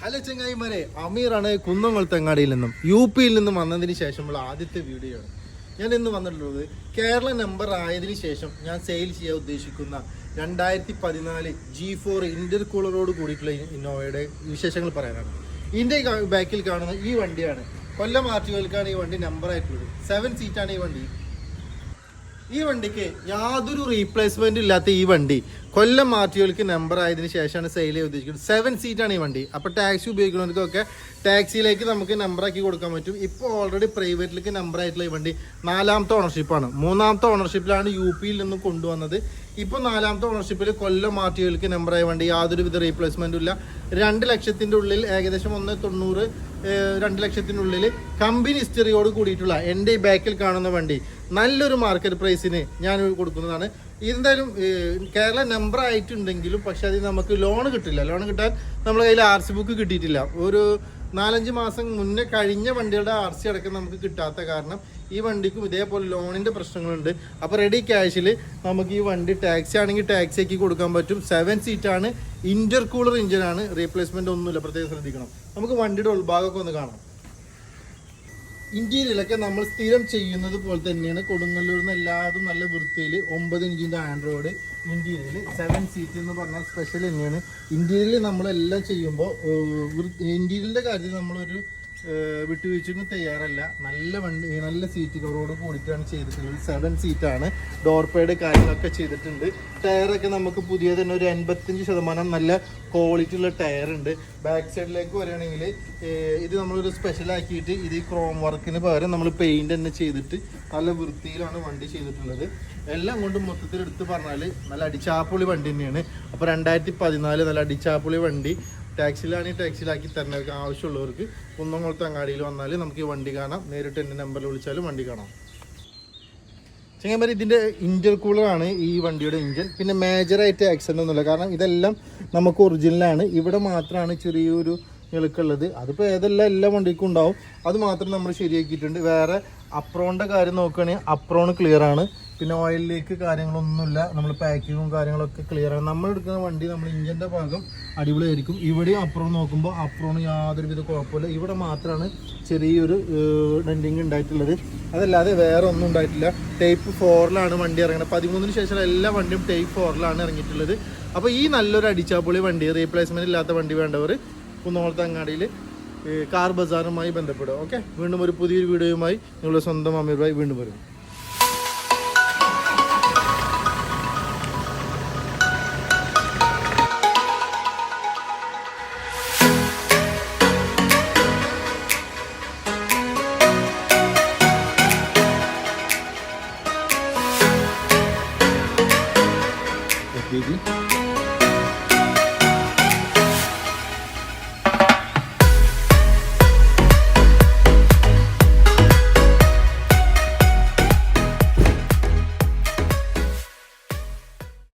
Hello ചങ്ങായിമാരെ അമീറാണ് കുന്നംകുളത്തങ്ങാടിയിൽ നിന്നും U പിയിൽ നിന്നും വന്നതിന് ശേഷമുള്ള ആദ്യത്തെ വീഡിയോ ആണ്. ഞാൻ ഇന്ന് വന്നിട്ടുള്ളത് കേരള നമ്പർ ആയതിനു ശേഷം ഞാൻ സെയിൽ ചെയ്യാൻ ഉദ്ദേശിക്കുന്ന രണ്ടായിരത്തി പതിനാല് ജി ഫോർ ഇന്റർ കൂളറോട് കൂടിയിട്ടുള്ള ഇന്നോവയുടെ വിശേഷങ്ങൾ പറയാനാണ്. ഇതിന്റെ ബാക്കിൽ കാണുന്ന ഈ വണ്ടിയാണ്. കൊല്ലം ആർട്ടികൾക്കാണ് ഈ വണ്ടി നമ്പർ ആയിട്ടുള്ളത്. സെവൻ സീറ്റാണ് ഈ വണ്ടി. ഈ വണ്ടിക്ക് യാതൊരു റീപ്ലേസ്മെന്റ് ഇല്ലാത്ത ഈ വണ്ടി. കൊല്ലം മാറ്റിയോൾക്ക് നമ്പർ ആയതിനു ശേഷമാണ് സെയിൽ ചെയ്ത് ഉദ്ദേശിക്കുന്നത്. സെവൻ ആണ് ഈ വണ്ടി. അപ്പോൾ ടാക്സി ഉപയോഗിക്കുന്നവർക്കൊക്കെ ടാക്സിയിലേക്ക് നമുക്ക് നമ്പർ ആക്കി കൊടുക്കാൻ പറ്റും. ഇപ്പോൾ ഓൾറെഡി പ്രൈവറ്റിലേക്ക് നമ്പർ ആയിട്ടുള്ള ഈ വണ്ടി നാലാമത്തെ ഓണർഷിപ്പാണ് മൂന്നാമത്തെ ഓണർഷിപ്പിലാണ് യു പിയിൽ നിന്ന് കൊണ്ടുവന്നത്. ഇപ്പോൾ നാലാമത്തെ ഓണർഷിപ്പിൽ കൊല്ലം മാറ്റിയോൾക്ക് ആയ വണ്ടി യാതൊരുവിധ റീപ്ലേസ്മെന്റും ഇല്ല. രണ്ട് ലക്ഷത്തിന്റെ ഉള്ളിൽ ഏകദേശം ഒന്ന് തൊണ്ണൂറ് രണ്ട് ലക്ഷത്തിനുള്ളിൽ കമ്പനി ഹിസ്റ്ററിയോട് കൂടിയിട്ടുള്ള എന്റെ ഈ ബാക്കിൽ കാണുന്ന വണ്ടി. നല്ലൊരു മാർക്കറ്റ് പ്രൈസിന് ഞാൻ കൊടുക്കുന്നതാണ്. എന്തായാലും കേരള നമ്പർ ആയിട്ടുണ്ടെങ്കിലും പക്ഷെ അത് നമുക്ക് ലോൺ കിട്ടില്ല. ലോൺ കിട്ടാൻ നമ്മുടെ കയ്യിൽ ആർ സി ബുക്ക് കിട്ടിയിട്ടില്ല. ഒരു നാലഞ്ച് മാസം മുന്നേ കഴിഞ്ഞ വണ്ടികളുടെ ആർ സി അടക്കം നമുക്ക് കിട്ടാത്ത കാരണം ഈ വണ്ടിക്കും ഇതേപോലെ ലോണിന്റെ പ്രശ്നങ്ങളുണ്ട്. അപ്പോൾ റെഡി ക്യാഷിൽ നമുക്ക് ഈ വണ്ടി ടാക്സി ആണെങ്കിൽ ടാക്സി ആക്കി കൊടുക്കാൻ പറ്റും. സെവൻ സീറ്റാണ് ഇന്റർ കൂളർ ഇഞ്ചിനാണ് റീപ്ലേസ്മെന്റ് ഒന്നുമില്ല. പ്രത്യേകം ശ്രദ്ധിക്കണം. നമുക്ക് വണ്ടിയുടെ ഉൾഭാഗമൊക്കെ ഒന്ന് കാണാം. ഇന്ത്യയിലൊക്കെ നമ്മൾ സ്ഥിരം ചെയ്യുന്നത് പോലെ തന്നെയാണ്. കൊടുങ്ങല്ലൂർ നിന്ന് എല്ലാതും നല്ല വൃത്തിയിൽ ഒമ്പത് ഇഞ്ചിന്റെ ആൻഡ്രോയിഡ് ഇന്ത്യയിൽ സെവൻ സീറ്റ് എന്ന് പറഞ്ഞാൽ സ്പെഷ്യൽ തന്നെയാണ്. ഇന്ത്യയിൽ നമ്മളെല്ലാം ചെയ്യുമ്പോൾ ഇന്ത്യയിലെ കാര്യത്തിൽ നമ്മളൊരു ഏഹ്, വിട്ടുവീഴ്ചയ്ക്കും തയ്യാറല്ല. നല്ല വണ്ടി നല്ല സീറ്റ് കവറോട് കൂടിയിട്ടാണ് ചെയ്തിട്ടുള്ളത്. സെവൻ സീറ്റാണ് ഡോർ പേഡ് കാര്യങ്ങളൊക്കെ ചെയ്തിട്ടുണ്ട്. ടയറൊക്കെ നമുക്ക് പുതിയ തന്നെ ഒരു എൺപത്തഞ്ച് ശതമാനം നല്ല ക്വാളിറ്റി ഉള്ള ടയർ ഉണ്ട്. ബാക്ക് സൈഡിലേക്ക് വരികയാണെങ്കിൽ ഇത് നമ്മളൊരു സ്പെഷ്യൽ ആക്കിയിട്ട് ഇത് ക്രോം വർക്കിന് പകരം നമ്മൾ പെയിന്റ് തന്നെ ചെയ്തിട്ട് നല്ല വൃത്തിയിലാണ് വണ്ടി ചെയ്തിട്ടുള്ളത്. എല്ലാം കൊണ്ടും മൊത്തത്തിൽ എടുത്ത് പറഞ്ഞാൽ നല്ല അടിച്ചാപ്പൊളി വണ്ടി തന്നെയാണ്. അപ്പോൾ രണ്ടായിരത്തി പതിനാല് നല്ല അടിച്ചാപ്പൊളി വണ്ടി. ടാക്സിയിലാണെങ്കിൽ ടാക്സിയിലാക്കി തരുന്നവർക്ക് ആവശ്യമുള്ളവർക്ക് കുന്നംകുളത്ത് അങ്ങാടിയിൽ വന്നാൽ നമുക്ക് ഈ വണ്ടി കാണാം. നേരിട്ട് എന്റെ നമ്പറിൽ വിളിച്ചാലും വണ്ടി കാണാം. ചെങ്ങന്മാർ ഇതിന്റെ ഇഞ്ചർ കൂളറാണ് ഈ വണ്ടിയുടെ ഇഞ്ചൻ പിന്നെ മേജറായിട്ട് ആക്സിഡന്റ് ഒന്നുമില്ല. കാരണം ഇതെല്ലാം നമുക്ക് ഒറിജിനലാണ് ഇവിടെ മാത്രമാണ് ചെറിയൊരു ഞെളുക്കുള്ളത് അതിപ്പോൾ ഏതെല്ലാം എല്ലാ വണ്ടിക്കും ഉണ്ടാവും. അത് മാത്രം നമ്മൾ ശരിയാക്കിയിട്ടുണ്ട്. വേറെ അപ്രോണിന്റെ കാര്യം നോക്കുകയാണെങ്കിൽ അപ്രോൺ ക്ലിയർ ആണ്. പിന്നെ ഓയിൽ ലീക്ക് കാര്യങ്ങളൊന്നുമില്ല. നമ്മൾ പാക്കിങ്ങും കാര്യങ്ങളൊക്കെ ക്ലിയർ ആണ്. നമ്മൾ എടുക്കുന്ന വണ്ടി നമ്മൾ ഇഞ്ചിന്റെ ഭാഗം അടിപൊളിയായിരിക്കും. ഇവിടെയും അപ്പുറം നോക്കുമ്പോൾ അപ്പുറം യാതൊരുവിധ കുഴപ്പമില്ല. ഇവിടെ മാത്രമാണ് ചെറിയൊരു ഡെന്റിങ് ഉണ്ടായിട്ടുള്ളത്. അതല്ലാതെ വേറെ ഒന്നും ഉണ്ടായിട്ടില്ല. ടൈപ്പ് ഫോറിലാണ് വണ്ടി ഇറങ്ങുന്നത് പതിമൂന്നിന് ശേഷം എല്ലാ വണ്ടിയും ടൈപ്പ് ഫോറിലാണ് ഇറങ്ങിയിട്ടുള്ളത്. അപ്പോൾ ഈ നല്ലൊരു അടിച്ചാപ്പൊളി വണ്ടി റീപ്ലേസ്മെന്റ് ഇല്ലാത്ത വണ്ടി വേണ്ടവർ കുന്നോളത്ത് അങ്ങാടിയിൽ കാർ ബസാറുമായി ബന്ധപ്പെടുക. ഓക്കെ വീണ്ടും ഒരു പുതിയൊരു വീഡിയോയുമായി നിങ്ങളുടെ സ്വന്തം അമീർ ഭായി വീണ്ടും വരും. dedi.